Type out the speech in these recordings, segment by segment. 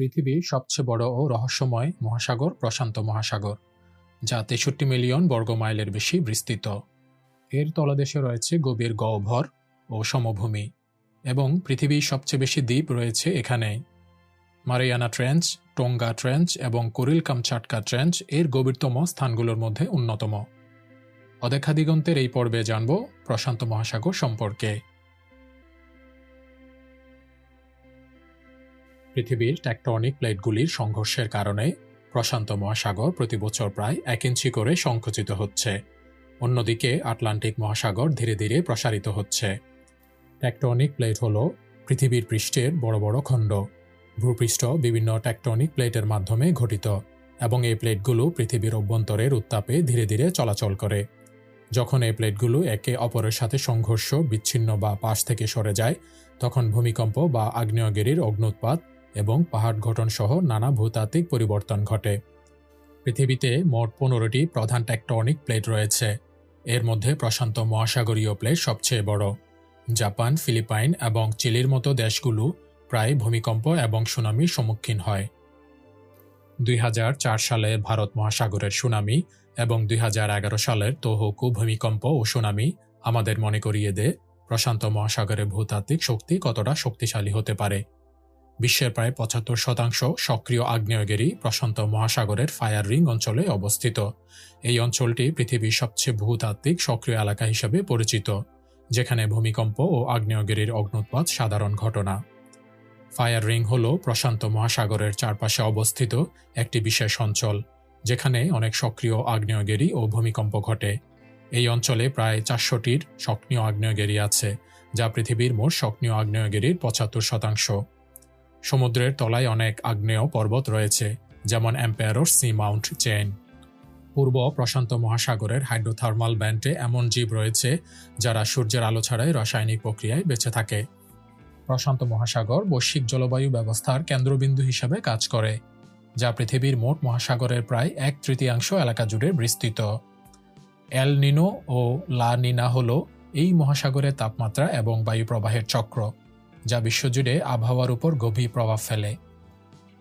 পৃথিবীর সবচেয়ে বড় ও রহস্যময় মহাসাগর প্রশান্ত মহাসাগর, যা তেষট্টি মিলিয়ন বর্গ মাইলের বেশি বিস্তৃত। এর তলদেশে রয়েছে গভীর গহ্বর ও সমভূমি এবং পৃথিবীর সবচেয়ে বেশি দ্বীপ রয়েছে এখানেই মারিয়ানা ট্রেঞ্চ, টোঙ্গা ট্রেঞ্চ এবং কুরিল কামচাটকা ট্রেঞ্চ এর গভীরতম স্থানগুলোর মধ্যে অন্যতম। অদেখা দিগন্তের এই পর্বে জানব প্রশান্ত মহাসাগর সম্পর্কে। পৃথিবীর ট্যাকটনিক প্লেটগুলির সংঘর্ষের কারণে প্রশান্ত মহাসাগর প্রতি বছর প্রায় এক ইঞ্চি করে সংকুচিত হচ্ছে। অন্যদিকে আটলান্টিক মহাসাগর ধীরে ধীরে প্রসারিত হচ্ছে। ট্যাকটনিক প্লেট হল পৃথিবীর পৃষ্ঠের বড় বড় খণ্ড। ভূপৃষ্ঠ বিভিন্ন ট্যাকটনিক প্লেটের মাধ্যমে ঘটিত এবং এই প্লেটগুলো পৃথিবীর অভ্যন্তরের উত্তাপে ধীরে ধীরে চলাচল করে। যখন এই প্লেটগুলো একে অপরের সাথে সংঘর্ষ, বিচ্ছিন্ন বা পাশ থেকে সরে যায়, তখন ভূমিকম্প বা আগ্নেয়গিরির অগ্নুৎপাত এবং পাহাড় গঠন সহ নানা ভূতাত্ত্বিক পরিবর্তন ঘটে। পৃথিবীতে মোট পনেরোটি প্রধান ট্যাকটনিক প্লেট রয়েছে। এর মধ্যে প্রশান্ত মহাসাগরীয় প্লেট সবচেয়ে বড়। জাপান, ফিলিপাইন এবং চিলির মতো দেশগুলো প্রায় ভূমিকম্প এবং সুনামির সম্মুখীন হয়। দুই হাজার চার সালে ভারত মহাসাগরের সুনামি এবং দুই হাজার এগারো সালের তোহকু ভূমিকম্প ও সুনামি আমাদের মনে করিয়ে দেয় প্রশান্ত মহাসাগরের ভূতাত্ত্বিক শক্তি কতটা শক্তিশালী হতে পারে। বিশ্বের প্রায় পঁচাত্তর শতাংশ সক্রিয় আগ্নেয়গিরি প্রশান্ত মহাসাগরের ফায়ার রিং অঞ্চলে অবস্থিত। এই অঞ্চলটি পৃথিবীর সবচেয়ে ভূতাত্ত্বিক সক্রিয় এলাকা হিসেবে পরিচিত, যেখানে ভূমিকম্প ও আগ্নেয়গিরির অগ্নুৎপাত সাধারণ ঘটনা। ফায়ার রিং হল প্রশান্ত মহাসাগরের চারপাশে অবস্থিত একটি বিশেষ অঞ্চল, যেখানে অনেক সক্রিয় আগ্নেয়গিরি ও ভূমিকম্প ঘটে। এই অঞ্চলে প্রায় চারশোটির সক্রিয় আগ্নেয়গিরি আছে, যা পৃথিবীর মোট সক্রিয় আগ্নেয়গিরির পঁচাত্তর শতাংশ। সমুদ্রের তলায় অনেক আগ্নেয় পর্বত রয়েছে, যেমন অ্যাম্পায়ারোর সি মাউন্ট চেন পূর্ব প্রশান্ত মহাসাগরের হাইড্রোথার্মাল ব্যান্ডে এমন জীব রয়েছে, যারা সূর্যের আলো ছাড়াই রাসায়নিক প্রক্রিয়ায় বেঁচে থাকে। প্রশান্ত মহাসাগর বৈশ্বিক জলবায়ু ব্যবস্থার কেন্দ্রবিন্দু হিসেবে কাজ করে, যা পৃথিবীর মোট মহাসাগরের প্রায় এক তৃতীয়াংশ এলাকা জুড়ে বিস্তৃত। এল নিনো ও লা নিনা হল এই মহাসাগরের তাপমাত্রা এবং বায়ু প্রবাহের চক্র। যা বিশ্বজুড়ে আবহাওয়ার উপর গভীর প্রভাব ফেলে।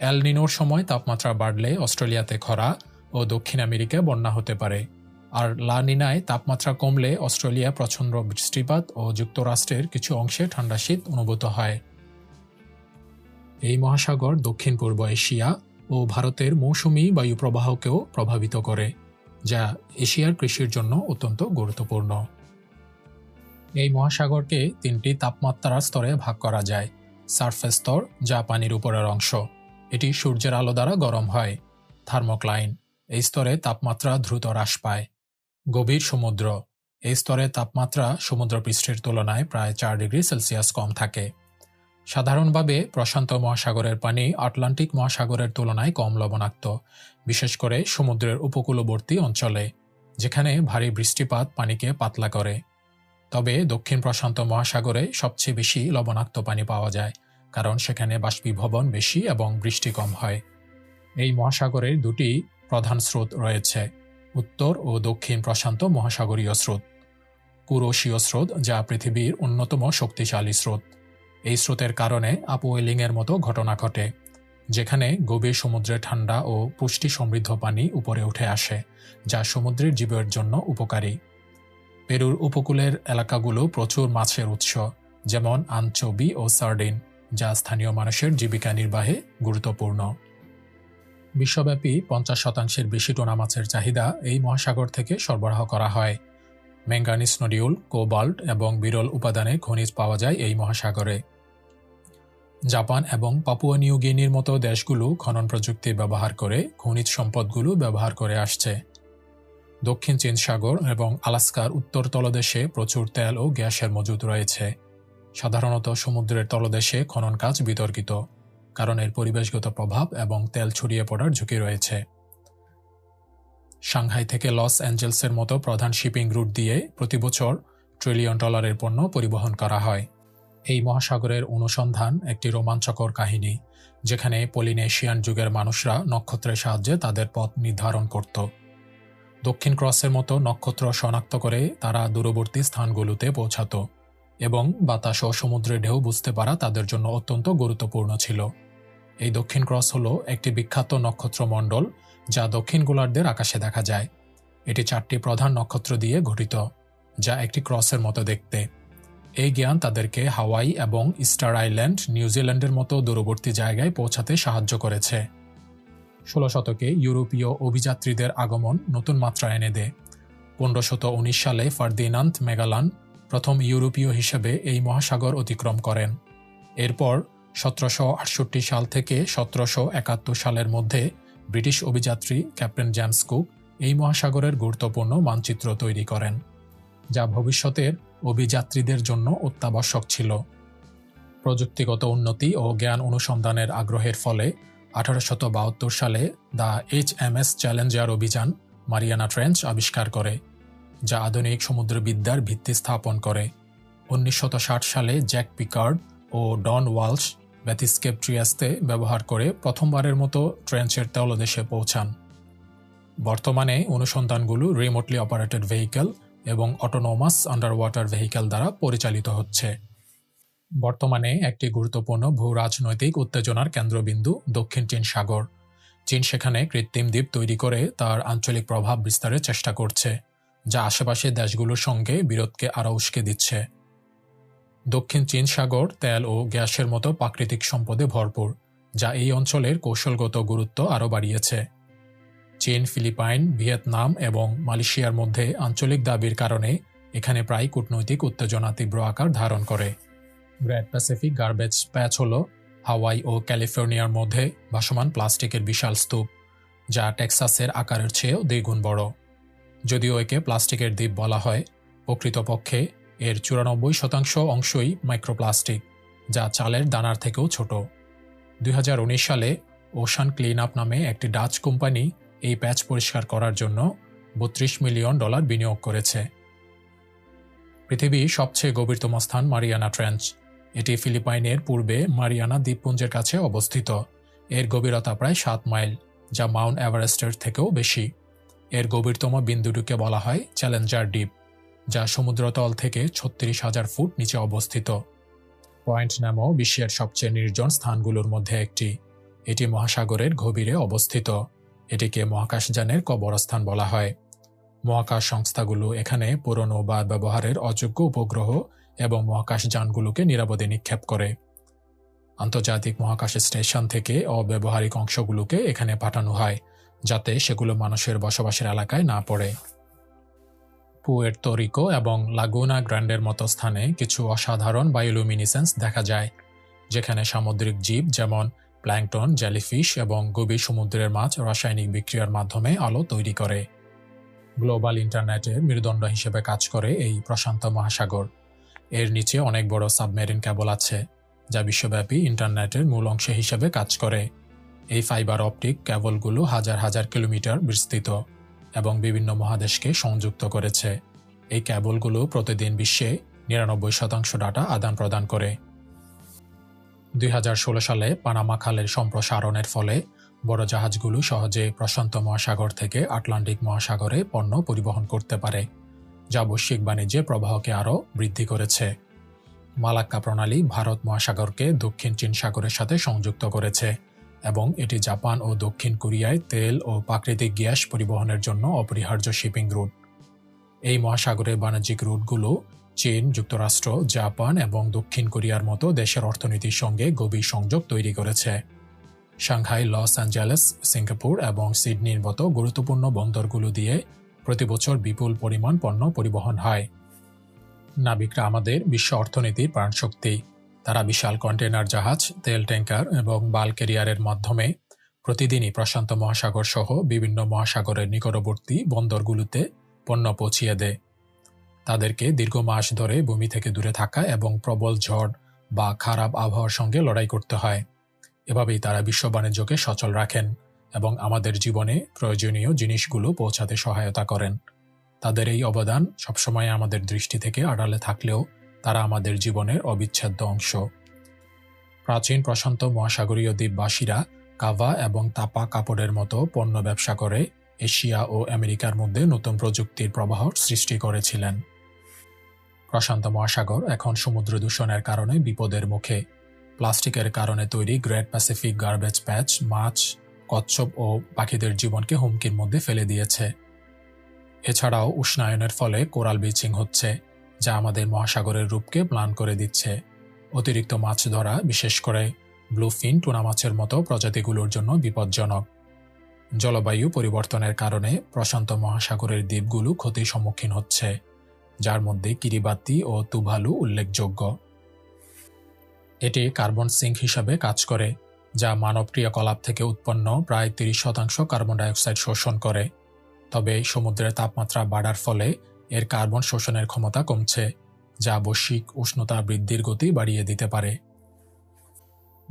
এল নিনোর সময় তাপমাত্রা বাড়লে অস্ট্রেলিয়াতে খরা ও দক্ষিণ আমেরিকায় বন্যা হতে পারে। আর লা নিনায় তাপমাত্রা কমলে অস্ট্রেলিয়া প্রচণ্ড বৃষ্টিপাত ও যুক্তরাষ্ট্রের কিছু অংশে ঠান্ডা শীত অনুভূত হয়। এই মহাসাগর দক্ষিণ পূর্ব এশিয়া ও ভারতের মৌসুমি বায়ু প্রবাহকেও প্রভাবিত করে, যা এশিয়ার কৃষির জন্য অত্যন্ত গুরুত্বপূর্ণ। এই মহাসাগরকে তিনটি তাপমাত্রার স্তরে ভাগ করা যায়। সারফেস স্তর, যা পানির উপরের অংশ। এটি সূর্যের আলো দ্বারা গরম হয়। থার্মোক্লাইন, এই স্তরে তাপমাত্রা দ্রুত হ্রাস পায়। গভীর সমুদ্র, এই স্তরে তাপমাত্রা সমুদ্রপৃষ্ঠের তুলনায় প্রায় চার ডিগ্রি সেলসিয়াস কম থাকে। সাধারণভাবে প্রশান্ত মহাসাগরের পানি আটলান্টিক মহাসাগরের তুলনায় কম লবণাক্ত, বিশেষ করে সমুদ্রের উপকূলবর্তী অঞ্চলে, যেখানে ভারী বৃষ্টিপাত পানিকে পাতলা করে। তবে দক্ষিণ প্রশান্ত মহাসাগরে সবচেয়ে বেশি লবণাক্ত পানি পাওয়া যায়, কারণ সেখানে বাষ্পীভবন বেশি এবং বৃষ্টি কম হয়। এই মহাসাগরের দুটি প্রধান স্রোত রয়েছে, উত্তর ও দক্ষিণ প্রশান্ত মহাসাগরীয় স্রোত। কুরোশীয় স্রোত, যা পৃথিবীর অন্যতম শক্তিশালী স্রোত। এই স্রোতের কারণে আপওয়েলিংয়ের মতো ঘটনা ঘটে, যেখানে গভীর সমুদ্রে ঠান্ডা ও পুষ্টি সমৃদ্ধ পানি উপরে উঠে আসে, যা সমুদ্রের জীবের জন্য উপকারী। পেরুর উপকূলের এলাকাগুলো প্রচুর মাছের উৎস, যেমন আনচবি ও সার্ডিন, যা স্থানীয় মানুষের জীবিকা নির্বাহে গুরুত্বপূর্ণ। বিশ্বব্যাপী পঞ্চাশ শতাংশের বেশি টোনা মাছের চাহিদা এই মহাসাগর থেকে সরবরাহ করা হয়। ম্যাঙ্গানিস নডিউল, কোবাল্ট এবং বিরল উপাদানে খনিজ পাওয়া যায় এই মহাসাগরে। জাপান এবং পাপুয়া নিউ গিনির মতো দেশগুলো খনন প্রযুক্তি ব্যবহার করে খনিজ সম্পদগুলো ব্যবহার করে আসছে। দক্ষিণ চীন সাগর এবং আলাস্কার উত্তর তলদেশে প্রচুর তেল ও গ্যাসের মজুদ রয়েছে। সাধারণত সমুদ্রের তলদেশে খনন কাজ বিতর্কিত, কারণ এর পরিবেশগত প্রভাব এবং তেল ছড়িয়ে পড়ার ঝুঁকি রয়েছে। সাংহাই থেকে লস অ্যাঞ্জেলসের মতো প্রধান শিপিং রুট দিয়ে প্রতি বছর ট্রিলিয়ন ডলারের পণ্য পরিবহন করা হয়। এই মহাসাগরের অনুসন্ধান একটি রোমাঞ্চকর কাহিনী, যেখানে পলিনেশিয়ান যুগের মানুষরা নক্ষত্রের সাহায্যে তাদের পথ নির্ধারণ করত। দক্ষিণ ক্রসের মতো নক্ষত্র শনাক্ত করে তারা দূরবর্তী স্থানগুলোতে পৌঁছাত এবং বাতাস ও সমুদ্রের ঢেউ বুঝতে পারা তাদের জন্য অত্যন্ত গুরুত্বপূর্ণ ছিল। এই দক্ষিণ ক্রস হলো একটি বিখ্যাত নক্ষত্রমণ্ডল যা দক্ষিণ গোলার্ধের আকাশে দেখা যায়। এটি চারটি প্রধান নক্ষত্র দিয়ে গঠিত, যা একটি ক্রসের মতো দেখতে। এই জ্ঞান তাদেরকে হাওয়াই এবং স্টার আইল্যান্ড, নিউজিল্যান্ডের মতো দূরবর্তী জায়গায় পৌঁছাতে সাহায্য করেছে। ষোলো শতকে ইউরোপীয় অভিযাত্রীদের আগমন নতুন মাত্রা এনে দেয়। পনেরোশত উনিশ সালে ফার্দিনান্দ মেগালান প্রথম ইউরোপীয় হিসেবে এই মহাসাগর অতিক্রম করেন। এরপর সতেরোশো আটষট্টি সাল থেকে সতেরোশো একাত্তর সালের মধ্যে ব্রিটিশ অভিযাত্রী ক্যাপ্টেন জেমস কুক এই মহাসাগরের গুরুত্বপূর্ণ মানচিত্র তৈরি করেন, যা ভবিষ্যতের অভিযাত্রীদের জন্য অত্যাবশ্যক ছিল। প্রযুক্তিগত উন্নতি ও জ্ঞান অনুসন্ধানের আগ্রহের ফলে আঠারোশত বাহাত্তর সালে the H M S Challenger অভিযান মারিয়ানা ট্রেঞ্চ আবিষ্কার করে, যা আধুনিক সমুদ্রবিদ্যার ভিত্তি স্থাপন করে। উনিশশত সালে জ্যাক পিকার্ড ও ডন ওয়ালস ব্যাথিস্কেপ ট্রিয়াস্তে ব্যবহার করে প্রথমবারের মতো ট্রেঞ্চের তলদেশে পৌঁছান। বর্তমানে অনুসন্ধানগুলো রিমোটলি অপারেটেড ভেহিক্যাল এবং অটোনোমাস আন্ডার ওয়াটার ভেহিক্যাল দ্বারা পরিচালিত হচ্ছে। বর্তমানে একটি গুরুত্বপূর্ণ ভূ রাজনৈতিক উত্তেজনার কেন্দ্রবিন্দু দক্ষিণ চীন সাগর। চীন সেখানে কৃত্রিম দ্বীপ তৈরি করে তার আঞ্চলিক প্রভাব বিস্তারের চেষ্টা করছে, যা আশেপাশের দেশগুলোর সঙ্গে বিরোধকে আরও উস্কে দিচ্ছে। দক্ষিণ চীন সাগর তেল ও গ্যাসের মতো প্রাকৃতিক সম্পদে ভরপুর, যা এই অঞ্চলের কৌশলগত গুরুত্ব আরও বাড়িয়েছে। চীন, ফিলিপাইন, ভিয়েতনাম এবং মালয়েশিয়ার মধ্যে আঞ্চলিক দাবির কারণে এখানে প্রায় কূটনৈতিক উত্তেজনা তীব্র আকার ধারণ করে। গ্রেট প্যাসিফিক গার্বেজ প্যাচ হল হাওয়াই ও ক্যালিফোর্নিয়ার মধ্যে ভাসমান প্লাস্টিকের বিশাল স্তূপ, যা টেক্সাসের আকারের চেয়েও দ্বিগুণ বড়। যদিও একে প্লাস্টিকের দ্বীপ বলা হয়, প্রকৃতপক্ষে এর চুরানব্বই শতাংশ অংশই মাইক্রোপ্লাস্টিক, যা চালের দানার থেকেও ছোট। দুই হাজার উনিশ সালে ওশান ক্লিন আপ নামে একটি ডাচ কোম্পানি এই প্যাচ পরিষ্কার করার জন্য বত্রিশ মিলিয়ন ডলার বিনিয়োগ করেছে। পৃথিবীর সবচেয়ে গভীরতম স্থান মারিয়ানা ট্রেঞ্চ। এটি ফিলিপাইনের পূর্বে মারিয়ানা দ্বীপপুঞ্জের কাছে অবস্থিত। এর গভীরতা প্রায় সাত মাইল, যা মাউন্ট এভারেস্টের থেকেও বেশি। এর গভীরতম বিন্দুটিকে বলা হয় চ্যালেঞ্জার ডিপ যা সমুদ্রতল থেকে ছত্রিশ হাজার ফুট নিচে অবস্থিত। পয়েন্ট নামও বিশ্বের সবচেয়ে নির্জন স্থানগুলোর মধ্যে একটি। এটি মহাসাগরের গভীরে অবস্থিত। এটিকে মহাকাশযানের কবরস্থান বলা হয়। মহাকাশ সংস্থাগুলো এখানে পুরনো বা ব্যবহারের অযোগ্য উপগ্রহ এবং মহাকাশ যানগুলোকে নিরাপদে নিক্ষেপ করে। আন্তর্জাতিক মহাকাশ স্টেশন থেকে অব্যবহারিক অংশগুলোকে এখানে পাঠানো হয়, যাতে সেগুলো মানুষের বসবাসের এলাকায় না পড়ে। পুয়ের তরিকো এবং লাগুনা গ্র্যান্ডের মতো স্থানে কিছু অসাধারণ বায়োলুমিনিসেন্স দেখা যায়, যেখানে সামুদ্রিক জীব যেমন প্ল্যাংটন, জেলিফিশ এবং গভীর সমুদ্রের মাছ রাসায়নিক বিক্রিয়ার মাধ্যমে আলো তৈরি করে। গ্লোবাল ইন্টারনেটের মেরুদণ্ড হিসেবে কাজ করে এই প্রশান্ত মহাসাগর। এর নিচে অনেক বড় সাবমেরিন কেবল আছে, যা বিশ্বব্যাপী ইন্টারনেটের মূল অংশ হিসেবে কাজ করে। এই ফাইবার অপটিক কেবলগুলো হাজার হাজার কিলোমিটার বিস্তৃত এবং বিভিন্ন মহাদেশকে সংযুক্ত করেছে। এই কেবলগুলো প্রতিদিন বিশ্বে নিরানব্বই শতাংশ ডাটা আদান প্রদান করে। দুই হাজার ষোলো সালে পানামা খালের সম্প্রসারণের ফলে বড় জাহাজগুলো সহজে প্রশান্ত মহাসাগর থেকে আটলান্টিক মহাসাগরে পণ্য পরিবহন করতে পারে। যা বৈশ্বিক বাণিজ্যের প্রবাহকে আরও বৃদ্ধি করেছে। মালাক্কা প্রণালী ভারত মহাসাগরকে দক্ষিণ চীন সাগরের সাথে সংযুক্ত করেছে এবং এটি জাপান ও দক্ষিণ কোরিয়ায় তেল ও প্রাকৃতিক গ্যাস পরিবহনের জন্য অপরিহার্য শিপিং রুট। এই মহাসাগরের বাণিজ্যিক রুটগুলো চীন, যুক্তরাষ্ট্র, জাপান এবং দক্ষিণ কোরিয়ার মতো দেশের অর্থনীতির সঙ্গে গভীর সংযোগ তৈরি করেছে। সাংহাই, লস অ্যাঞ্জেলেস, সিঙ্গাপুর এবং সিডনির মতো গুরুত্বপূর্ণ বন্দরগুলো দিয়ে প্রতি বছর বিপুল পরিমাণ পণ্য পরিবহন হয়। নাবিকরা আমাদের বিশ্ব অর্থনীতির প্রাণশক্তি, তারা বিশাল কন্টেনার জাহাজ, তেল ট্যাঙ্কার এবং বাল ক্যারিয়ারের মাধ্যমে প্রতিদিনই প্রশান্ত মহাসাগর সহ বিভিন্ন মহাসাগরের নিকটবর্তী বন্দরগুলোতে পণ্য পৌঁছিয়ে দেয়। তাদেরকে দীর্ঘ মাস ধরে ভূমি থেকে দূরে থাকা এবং প্রবল ঝড় বা খারাপ আবহাওয়ার সঙ্গে লড়াই করতে হয়। এভাবেই তারা বিশ্ব বাণিজ্যকে সচল রাখেন। এবং আমাদের জীবনে প্রয়োজনীয় জিনিসগুলো পৌঁছাতে সহায়তা করেন। তাদের এই অবদান সবসময় আমাদের দৃষ্টি থেকে আড়ালে থাকলেও তারা আমাদের জীবনের অবিচ্ছেদ্য অংশ। প্রাচীন প্রশান্ত মহাসাগরীয় দ্বীপবাসীরা কাভা এবং তাপা কাপড়ের মতো পণ্য ব্যবসা করে এশিয়া ও আমেরিকার মধ্যে নতুন প্রযুক্তির প্রবাহ সৃষ্টি করেছিলেন। প্রশান্ত মহাসাগর এখন সমুদ্র দূষণের কারণে বিপদের মুখে। প্লাস্টিকের কারণে তৈরি গ্রেট প্যাসিফিক গার্বেজ প্যাচ, মাছ কচ্ছপ ও পাখিদের জীবনকে হুমকির মধ্যে ফেলে দিয়েছে। এছাড়াও উষ্ণায়নের ফলে কোরাল ব্লিচিং হচ্ছে, যা আমাদের মহাসাগরের রূপকে প্লান করে দিচ্ছে। অতিরিক্ত মাছ ধরা, বিশেষ করে ব্লুফিন, টুনা মাছের মতো প্রজাতিগুলোর জন্য বিপজ্জনক। জলবায়ু পরিবর্তনের কারণে প্রশান্ত মহাসাগরের দ্বীপগুলো ক্ষতির সম্মুখীন হচ্ছে, যার মধ্যে কিরিবাতি ও তুভালু উল্লেখযোগ্য। এটি কার্বন সিঙ্ক হিসাবে কাজ করে যা মানব ক্রিয়াকলাপ থেকে উৎপন্ন প্রায় তিরিশ শতাংশ কার্বন ডাইঅক্সাইড শোষণ করে। তবে সমুদ্রের তাপমাত্রা বাড়ার ফলে এর কার্বন শোষণের ক্ষমতা কমছে, যা বৈশ্বিক উষ্ণতা বৃদ্ধির গতি বাড়িয়ে দিতে পারে।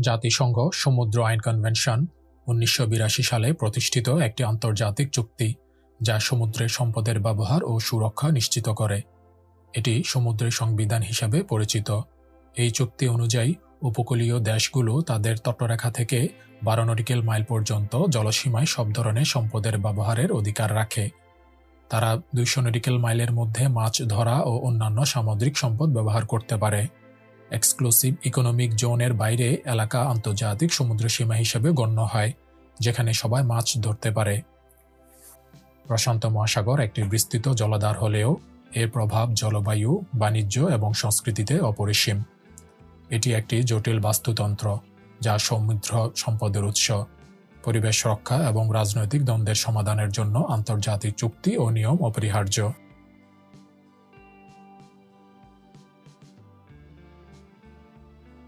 জাতিসংঘ সমুদ্র আইন কনভেনশন উনিশশো বিরাশি সালে প্রতিষ্ঠিত একটি আন্তর্জাতিক চুক্তি, যা সমুদ্রের সম্পদের ব্যবহার ও সুরক্ষা নিশ্চিত করে। এটি সমুদ্রের সংবিধান হিসাবে পরিচিত। এই চুক্তি অনুযায়ী উপকূলীয় দেশগুলো তাদের তটরেখা থেকে বারো নটিক্যাল মাইল পর্যন্ত জলসীমায় সব ধরনের সম্পদের ব্যবহারের অধিকার রাখে। তারা দুইশো নটিক্যাল মাইলের মধ্যে মাছ ধরা ও অন্যান্য সামুদ্রিক সম্পদ ব্যবহার করতে পারে। এক্সক্লুসিভ ইকোনমিক জোনের বাইরে এলাকা আন্তর্জাতিক সমুদ্র সীমা হিসেবে গণ্য হয়, যেখানে সবাই মাছ ধরতে পারে। প্রশান্ত মহাসাগর একটি বিস্তৃত জলাধার হলেও এর প্রভাব জলবায়ু, বাণিজ্য এবং সংস্কৃতিতে অপরিসীম। এটি একটি জটিল বাস্তুতন্ত্র, যা সমৃদ্ধ সম্পদের উৎস। পরিবেশ রক্ষা এবং রাজনৈতিক দ্বন্দ্বের সমাধানের জন্য আন্তর্জাতিক চুক্তি ও নিয়ম অপরিহার্য।